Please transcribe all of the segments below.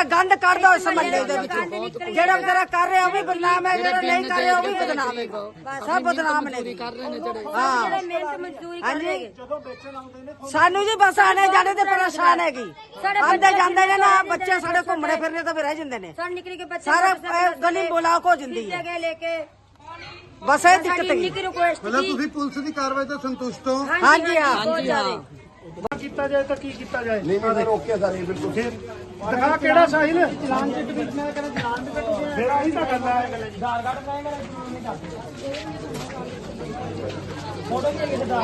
ਸਾਰਾ ਗੰਦ ਕੱਢ ਦੋ ਇਸ ਮਹੱਲੇ ਦੇ ਵਿੱਚੋਂ। ਜਿਹੜਾ ਵਿਚਾਰਾ ਕਰ ਰਿਹਾ ਉਹ ਵੀ ਬਦਨਾਮ ਹੈ ਜਿਹੜਾ ਨਹੀਂ ਕਰ ਰਿਹਾ ਉਹ ਵੀ ਬਦਨਾਮ ਹੈ। ਸਭ ਬਦਨਾਮ ਨੇ। ਹਾਂ। ਮਿਹਨਤ ਮਜ਼ਦੂਰੀ ਸਾਨੂੰ ਜੀ ਬਸ ਆਣੇ ਜਾਣੇ ਤੇ ਪਰੇਸ਼ਾਨ ਹੈਗੀ। ਆਂਦੇ ਜਾਂਦੇ ਨੇ ਨਾ ਬੱਚੇ ਸਾਡੇ ਘੁੰਮਣੇ ਫਿਰਨੇ ਤਾਂ ਫਿਰ ਰਹਿ ਜਾਂਦੇ ਨੇ। ਸਾਨੂੰ ਨਿਕਲ ਕੇ ਬੱਚੇ ਸਾਰਾ ਗਲੀ ਬੁਲਾਕ ਹੋ ਜਾਂਦੀ ਹੈ। ਜਗ੍ਹਾ ਲੈ ਕੇ ਬਸ ਇਹ ਦਿੱਕਤ ਸਾਡੀ ਹੈ ਤੁਸੀਂ ਪੁਲਿਸ ਦੀ ਕਾਰਵਾਈ ਤੋਂ ਸੰਤੁਸ਼ਟ ਹੋ? ਹਾਂਜੀ ਹਾਂ। ਹਾਂ ਕੀਤਾ ਜਾਏ ਤਾਂ ਕੀ ਕੀਤਾ ਜਾਏ? ਨਹੀਂ ਮੈਂ ਰੋਕਿਆ ਸਾਰੇ ਬਿਲਕੁਲ। ਫਿਰ ਦਿਖਾ ਕਿਹੜਾ ਸਾਹਿਲ? ਚਲਾਨ ਚਿੱਟ ਵਿੱਚ ਮੈਂ ਕਹਿੰਦਾ ਚਲਾਨ ਚਿੱਟ ਫਿਰ ਆਹੀ ਤਾਂ ਗੱਲ ਹੈ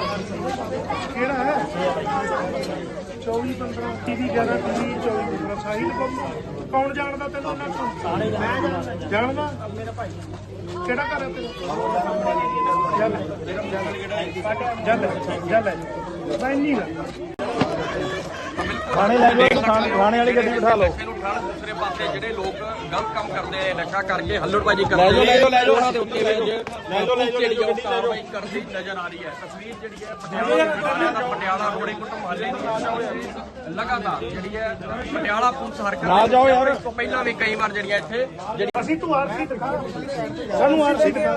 ਕਿਹੜਾ ਹੈ? 24 15 TV 11 TV 24 15 ਸਾਹਿਲ ਕੌਣ- ਕੌਣ ਜਾਣਦਾ ਤੈਨੂੰ ਉਹਨਾਂ ਤੋਂ? ਸਾਰੇ ਜਾਣਦਾ। ਜਾਣਦਾ? ਮੇਰਾ ਭਾਈ ਕਿਹੜਾ ਘਰ ਹੈ ਤੇਰਾ? ਚੱਲ ਚੱਲ ਚੱਲ। ਮੈਂ ਨਹੀਂ ਗਾ ਥਾਣੇ ਲੈ ਜਾਓ ਥਾਣੇ ਵਾਲੀ ਗੱਡੀ ਬਿਠਾ ਲਓ। ਨੂੰ ਠਾਣ ਦੂਸਰੇ ਪਾਸੇ ਜਿਹੜੇ ਲੋਕ ਗਲਤ ਕੰਮ ਕਰਦੇ ਨੇ ਨਸ਼ਾ ਕਰਕੇ ਹੱਲੜਬਾਜੀ ਕਰਦੇ ਨੇ ਲੈ ਜਾਓ ਲੈ ਜਾਓ ਉਹਨਾਂ ਦੇ ਉੱਤੇ ਵਿੱਚ ਲੈ ਜਾਓ ਲੈ ਜਾਓ ਕਾਰਵਾਈ ਕਰਦੀ ਨਜ਼ਰ ਆ ਰਹੀ ਹੈ। ਤਸਵੀਰ ਜਿਹੜੀ ਹੈ ਪਟਿਆਲਾ ਦਾ ਪਟਿਆਲਾ ਰੋੜੇ ਕੁੱਟ ਮਹੱਲੇ ਦੀ ਲਗਾਤਾਰ ਜਿਹੜੀ ਹੈ ਪਟਿਆਲਾ ਪੁਲਿਸ ਹਰਕਤ ਨਾ ਜਾਓ ਯਾਰ। ਇਸ ਤੋਂ ਪਹਿਲਾਂ ਵੀ ਕਈ ਵਾਰ ਜਿਹੜੀਆਂ ਇੱਥੇ ਜਿਹੜੀ ਅਸੀਂ ਤੂੰ ਆਰਸੀ ਦਿਖਾ। ਸਾਨੂੰ ਆਰਸੀ ਦਿਖਾ।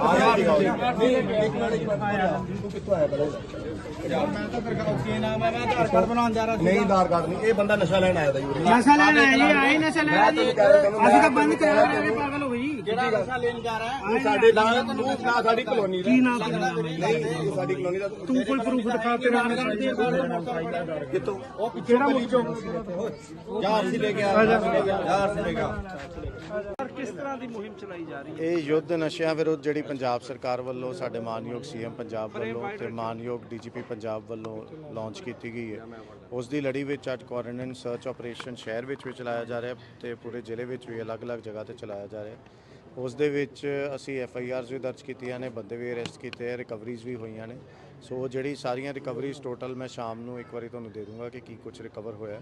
ਨਹੀਂ ਆਧਾਰ ਕਾਰਡ ਨਹੀਂ। ਇਹ ਬੰਦਾ ਨਸ਼ਾ ਲੈਣ ਆਇਆ ਦਾ ਜੀ ਨਸ਼ਾ ਲੈਣ ਆਇਆ ਜੀ ਆਏ ਨਸ਼ਾ ਲੈਣ ਜੀ। ਅਸੀਂ ਤਾਂ ਬੰਦ ਕਰਾ ਰਹੇ ਪਾਗਲ ਹੋ ਜੀ ਜਿਹੜਾ ਨਸ਼ਾ ਲੈਣ ਜਾ ਰਿਹਾ ਹੈ ਸਾਡੇ ਨਾਲ ਤੂੰ ਨਾ ਸਾਡੀ ਕਲੋਨੀ ਦਾ। ਕੀ ਨਾਮ ਨਹੀਂ ਸਾਡੀ ਕਲੋਨੀ ਦਾ ਤੂੰ ਕੋਈ ਪ੍ਰੂਫ ਦਿਖਾ ਤੇਰਾ ਕਿੱਥੋਂ? ਕਿਹੜਾ ਮੁੱਚੋ ਯਾਰ ਸੀ ਲੈ ਕੇ ਆ ਯਾਰ ਸੀ ਲੈ ਕੇ ਆ ਕਿਸ ਤਰ੍ਹਾਂ ਦੀ ਮੁਹਿੰਮ ਚਲਾਈ ਜਾ ਰਹੀ ਇਹ ਯੁੱਧ ਨਸ਼ਿਆਂ ਵਿਰੁੱਧ ਜਿਹੜੀ ਪੰਜਾਬ ਸਰਕਾਰ ਵੱਲੋਂ ਸਾਡੇ ਮਾਨਯੋਗ ਸੀਐਮ ਪੰਜਾਬ ਵੱਲੋਂ ਤੇ ਮਾਨਯੋਗ ਡੀਜੀਪੀ ਪੰਜਾਬ ਵੱਲੋਂ ਲਾਂਚ ਕੀਤੀ ਗਈ ਹੈ। ਉਸ ਦੀ ਲੜੀ ਵਿੱਚ ਅੱਜ ਕੁਆਰੰਟਾਈਨ ਸਰਚ ਆਪਰੇਸ਼ਨ ਸ਼ਹਿਰ ਵਿੱਚ ਵੀ ਚਲਾਇਆ ਜਾ ਰਿਹਾ ਹੈ ਤੇ ਪੂਰੇ ਜ਼ਿਲ੍ਹੇ ਵਿੱਚ ਵੀ ਅਲੱਗ-ਅਲੱਗ ਜਗ੍ਹਾ ਤੇ ਚਲਾਇਆ ਜਾ ਰਿਹਾ ਉਸ ਦੇ ਵਿੱਚ ਅਸੀਂ ਐਫ ਆਈ ਆਰਜ਼ ਵੀ ਦਰਜ ਕੀਤੀਆਂ ਨੇ, ਬੰਦੇ ਵੀ ਅਰੈਸਟ ਕੀਤੇ ਆ ਰਿਕਵਰੀਜ਼ ਵੀ ਹੋਈਆਂ ਨੇ। ਸੋ ਜਿਹੜੀ ਸਾਰੀਆਂ ਰਿਕਵਰੀਜ਼ ਟੋਟਲ ਮੈਂ ਸ਼ਾਮ ਨੂੰ ਇੱਕ ਵਾਰੀ ਤੁਹਾਨੂੰ ਦੇ ਦੂੰਗਾ ਕਿ ਕੀ ਕੁਝ ਰਿਕਵਰ ਹੋਇਆ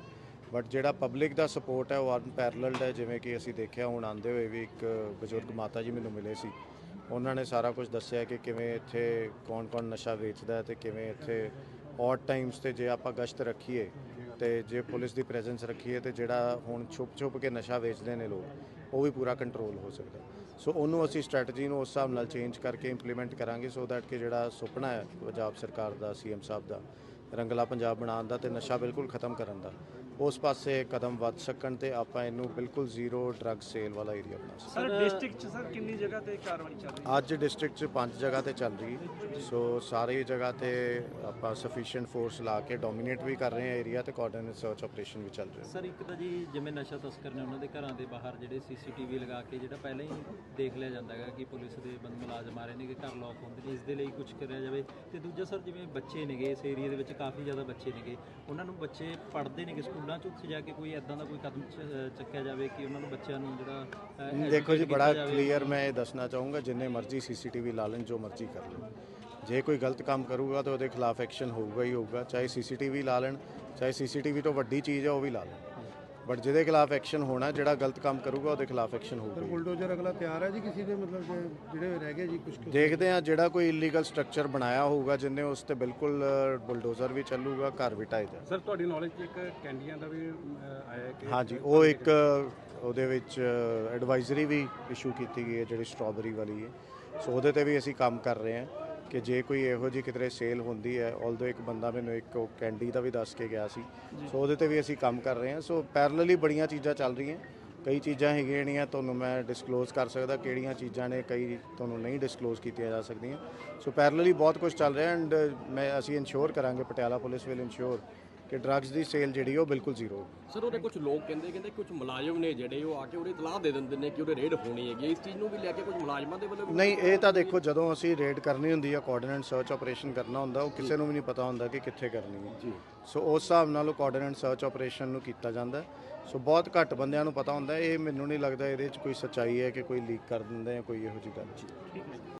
ਬਟ ਜਿਹੜਾ ਪਬਲਿਕ ਦਾ ਸਪੋਰਟ ਹੈ, ਉਹ ਅਨਪੈਰਲਲਡ ਹੈ। ਜਿਵੇਂ ਕਿ ਅਸੀਂ ਦੇਖਿਆ, ਹੁਣ ਆਂਦੇ ਹੋਏ ਵੀ ਇੱਕ ਬਜ਼ੁਰਗ ਮਾਤਾ ਜੀ ਮੈਨੂੰ ਮਿਲੇ ਸੀ। ਉਹਨਾਂ ਨੇ ਸਾਰਾ ਕੁਝ ਦੱਸਿਆ ਕਿ ਕਿਵੇਂ ਇੱਥੇ ਕੌਣ-ਕੌਣ ਨਸ਼ਾ ਵੇਚਦਾ ਹੈ ਤੇ ਕਿਵੇਂ ਇੱਥੇ ਔਡ ਟਾਈਮਸ ਤੇ ਜੇ ਆਪਾਂ ਗਸ਼ਤ ਰੱਖੀਏ ਤੇ ਜੇ ਪੁਲਿਸ ਦੀ ਪ੍ਰੈਜ਼ੈਂਸ ਰੱਖੀਏ ਤੇ ਜਿਹੜਾ ਹੁਣ ਛੁਪ-ਛੁਪ ਕੇ ਨਸ਼ਾ ਵੇਚਦੇ ਨੇ ਲੋਕ, ਉਹ ਵੀ ਪੂਰਾ ਕੰਟਰੋਲ ਹੋ ਸਕਦਾ। ਸੋ ਉਹਨੂੰ ਅਸੀਂ ਸਟ੍ਰੈਟਜੀ ਨੂੰ ਉਸ ਹਿਸਾਬ ਨਾਲ ਚੇਂਜ ਕਰਕੇ ਇੰਪਲੀਮੈਂਟ ਕਰਾਂਗੇ ਸੋ ਦੈਟ ਕਿ ਜਿਹੜਾ ਸੁਪਨਾ ਹੈ ਪੰਜਾਬ ਸਰਕਾਰ ਦਾ ਸੀਐਮ ਸਾਹਿਬ ਦਾ, ਰੰਗਲਾ ਪੰਜਾਬ ਬਣਾਉਣ ਦਾ ਤੇ ਨਸ਼ਾ ਬਿਲਕੁਲ ਖਤਮ ਕਰਨ ਦਾ। ਉਸ ਪਾਸੇ ਕਦਮ ਵੱਧ ਸਕਣ ਤੇ ਆਪਾਂ ਇਹਨੂੰ ਬਿਲਕੁਲ ਜ਼ੀਰੋ ਡਰੱਗ ਸੇਲ ਵਾਲਾ ਏਰੀਆ ਬਣਾ ਸਕੀਏ ਸਰ ਡਿਸਟ੍ਰਿਕਟ ਚ ਸਰ ਕਿੰਨੀ ਜਗ੍ਹਾ ਤੇ ਕਾਰਵਾਈ ਚੱਲ ਰਹੀ ਅੱਜ ਡਿਸਟ੍ਰਿਕਟ 'ਚ ਪੰਜ ਜਗ੍ਹਾ ਤੇ ਚੱਲ ਰਹੀ ਹੈ। ਸੋ ਸਾਰੀ ਜਗ੍ਹਾ ਤੇ ਆਪਾਂ ਸਫੀਸ਼ੀਐਂਟ ਫੋਰਸ ਲਾ ਕੇ ਡੋਮੀਨੇਟ ਵੀ ਕਰ ਰਹੇ ਹਾਂ ਏਰੀਆ ਤੇ ਕੋਆਰਡੀਨੇਟ ਸਰਚ ਆਪਰੇਸ਼ਨ ਵੀ ਚੱਲ ਰਿਹਾ ਸਰ ਇੱਕ ਤਾਂ ਜੀ ਜਿਵੇਂ ਨਸ਼ਾ ਤਸਕਰ ਨੇ ਉਹਨਾਂ ਦੇ ਘਰਾਂ ਦੇ ਬਾਹਰ ਜਿਹੜੇ ਸੀਸੀਟੀਵੀ ਲਗਾ ਕੇ ਜਿਹੜਾ ਪਹਿਲਾਂ ਹੀ ਦੇਖ ਲਿਆ ਜਾਂਦਾ ਹੈਗਾ ਕਿ ਪੁਲਿਸ ਦੇ ਬੰਦ ਮੁਲਾਜ਼ਮ ਆ ਰਹੇ ਨੇ ਕਿ ਘਰ ਲੌਕ ਹੁੰਦੇ ਨੇ ਇਸ ਦੇ ਲਈ ਕੁਝ ਕਰਿਆ ਜਾਵੇ। ਤੇ ਦੂਜਾ ਸਰ ਜਿਵੇਂ ਬੱਚੇ ਨੇਗੇ ਇਸ ਏਰੀਆ ਦੇ ਵਿੱਚ ਕਾਫੀ ਜ਼ਿਆਦਾ ਬੱਚੇ ਨੇਗੇ ਉਹਨਾਂ ਨੂੰ ਬੱਚੇ ਪੜ੍ਹਦੇ ਨੇਗੇ ਸਕੂਲਾਂ 'ਚ ਉੱਥੇ ਜਾ ਕੇ ਕੋਈ ਐਦਾਂ ਦਾ ਕੋਈ ਕਦਮ ਚ- ਚੱਕਿਆ ਜਾਵੇ ਕਿ ਉਹਨਾਂ ਨੂੰ ਬੱਚਿਆਂ ਨੂੰ ਜਿਹੜਾ ਦੇਖੋ ਜੀ ਬੜਾ। ਕਲੀਅਰ ਮੈਂ ਇਹ ਦੱਸਣਾ ਚਾਹੂੰਗਾ ਜਿੰਨੇ ਮਰਜ਼ੀ ਸੀਸੀਟੀਵੀ ਲਾ ਲੈਣ ਜੋ ਮਰਜ਼ੀ ਕਰ ਲੈਣ ਜੇ ਕੋਈ ਗਲਤ ਕੰਮ ਕਰੂਗਾ ਤਾਂ ਉਹਦੇ ਖਿਲਾਫ ਐਕਸ਼ਨ ਹੋਊਗਾ ਹੀ ਹੋਊਗਾ ਚਾਹੇ ਸੀਸੀਟੀਵੀ ਲਾ ਲੈਣ ਚਾਹੇ ਸੀਸੀਟੀਵੀ ਤੋਂ ਵੱਡੀ ਚੀਜ਼ ਹੈ ਉਹ ਵੀ ਲਾ ਲੈਣ ਬਟ ਜਿਹਦੇ ਖਿਲਾਫ ਐਕਸ਼ਨ ਹੋਣਾ ਜਿਹੜਾ ਗਲਤ ਕੰਮ ਕਰੂਗਾ ਉਹਦੇ ਖਿਲਾਫ ਐਕਸ਼ਨ ਹੋਊਗਾ। ਹੀ। ਬੁਲਡੋਜ਼ਰ ਅਗਲਾ ਤਿਆਰ ਹੈ ਜੀ ਕਿਸੇ ਦੇ ਮਤਲਬ ਜਿਹੜੇ ਰਹਿ ਗਏ ਜੀ ਕੁਝ ਦੇਖਦੇ ਆ ਜਿਹੜਾ ਕੋਈ ਇਲੀਗਲ ਸਟਰਕਚਰ ਬਣਾਇਆ ਹੋਊਗਾ ਜਿੰਨੇ ਉਸ ਤੇ ਬਿਲਕੁਲ ਬੁਲਡੋਜ਼ਰ ਵੀ ਚੱਲੂਗਾ ਘਰ ਵੀ ਢਾਈ ਜਾ ਸਰ ਤੁਹਾਡੀ ਨੌਲੇਜ ਚ ਇੱਕ ਕੈਂਡੀਆਂ ਦਾ ਵੀ ਆਇਆ ਕਿ ਹਾਂਜੀ ਉਹ ਇੱਕ ਉਹਦੇ ਵਿੱਚ ਐਡਵਾਈਜ਼ਰੀ ਵੀ ਇਸ਼ੂ ਕੀਤੀ ਗਈ ਹੈ ਜਿਹੜੀ ਸਟ੍ਰਾਬੇਰੀ ਵਾਲੀ ਹੈ। ਸੋ ਉਹਦੇ ਤੇ ਵੀ ਅਸੀਂ ਕੰਮ ਕਰ ਰਹੇ ਹਾਂ। ਕਿ ਜੇ ਕੋਈ ਇਹੋ ਜਿਹੀ ਕਿਤੇ ਸੇਲ ਹੁੰਦੀ ਹੈ ਆਲਦੋ ਇੱਕ ਬੰਦਾ ਮੈਨੂੰ ਇੱਕ ਕੈਂਡੀ ਦਾ ਵੀ ਦੱਸ ਕੇ ਗਿਆ ਸੀ। ਸੋ ਉਹਦੇ ਤੇ ਵੀ ਅਸੀਂ ਕੰਮ ਕਰ ਰਹੇ ਹਾਂ। ਸੋ ਪੈਰਲਲੀ ਬੜੀਆਂ ਚੀਜ਼ਾਂ ਚੱਲ ਰਹੀਆਂ। ਕਈ ਚੀਜ਼ਾਂ ਹੈਗੀਆਂ ਜਿਹੜੀਆਂ ਤੁਹਾਨੂੰ ਮੈਂ ਡਿਸਕਲੋਜ਼ ਕਰ ਸਕਦਾ ਕਿਹੜੀਆਂ ਚੀਜ਼ਾਂ ਨੇ ਕਈ ਤੁਹਾਨੂੰ ਨਹੀਂ ਡਿਸਕਲੋਜ਼ ਕੀਤੀਆਂ ਜਾ ਸਕਦੀਆਂ। ਸੋ ਪੈਰਲਲੀ ਬਹੁਤ ਕੁਝ ਚੱਲ ਰਿਹਾ ਐਂਡ ਮੈਂ ਅਸੀਂ ਇਨਸ਼ੋਰ ਕਰਾਂਗੇ ਪਟਿਆਲਾ ਪੁਲਿਸ ਵਿਲ ਇਨਸ਼ੋਰ ਕਿ ਡਰੱਗਸ ਦੀ ਸੇਲ ਜਿਹੜੀ ਉਹ ਬਿਲਕੁਲ ਜ਼ੀਰੋ ਸਰ ਉਹਦੇ ਕੁਝ ਲੋਕ ਕਹਿੰਦੇ ਕਹਿੰਦੇ ਕੁਝ ਮੁਲਾਜ਼ਮ ਨੇ ਜਿਹੜੇ ਉਹ ਆ ਕੇ ਉਹਦੇ ਇਤਲਾਹ ਦੇ ਦਿੰਦੇ ਨੇ ਕਿ ਉਹਦੇ ਰੇਡ ਹੋਣੀ ਹੈਗੀ ਇਸ ਚੀਜ਼ ਨੂੰ ਵੀ ਲੈ ਕੇ ਕੁਝ ਮੁਲਾਜ਼ਮਾਂ ਦੇ ਵੱਲੋਂ ਨਹੀਂ ਇਹ ਤਾਂ ਦੇਖੋ ਜਦੋਂ ਅਸੀਂ ਰੇਡ ਕਰਨੀ ਹੁੰਦੀ ਹੈ ਕੋਆਰਡੀਨੇਟ ਸਰਚ ਆਪਰੇਸ਼ਨ ਕਰਨਾ ਹੁੰਦਾ ਉਹ ਕਿਸੇ ਨੂੰ ਵੀ ਨਹੀਂ ਪਤਾ ਹੁੰਦਾ ਕਿ ਕਿੱਥੇ ਕਰਨੀ ਹੈ ਜੀ। ਸੋ ਉਸ ਹਿਸਾਬ ਨਾਲ ਉਹ ਕੋਆਰਡੀਨੇਟ ਸਰਚ ਆਪਰੇਸ਼ਨ ਨੂੰ ਕੀਤਾ ਜਾਂਦਾ। ਸੋ ਬਹੁਤ ਘੱਟ ਬੰਦਿਆਂ ਨੂੰ ਪਤਾ ਹੁੰਦਾ। ਇਹ ਮੈਨੂੰ ਨਹੀਂ ਲੱਗਦਾ ਇਹਦੇ 'ਚ ਕੋਈ ਸੱਚਾਈ ਹੈ ਕਿ ਕੋਈ ਲੀਕ ਕਰ ਦਿੰਦੇ ਜਾਂ ਕੋਈ ਇਹੋ ਜਿਹੀ ਗੱਲ।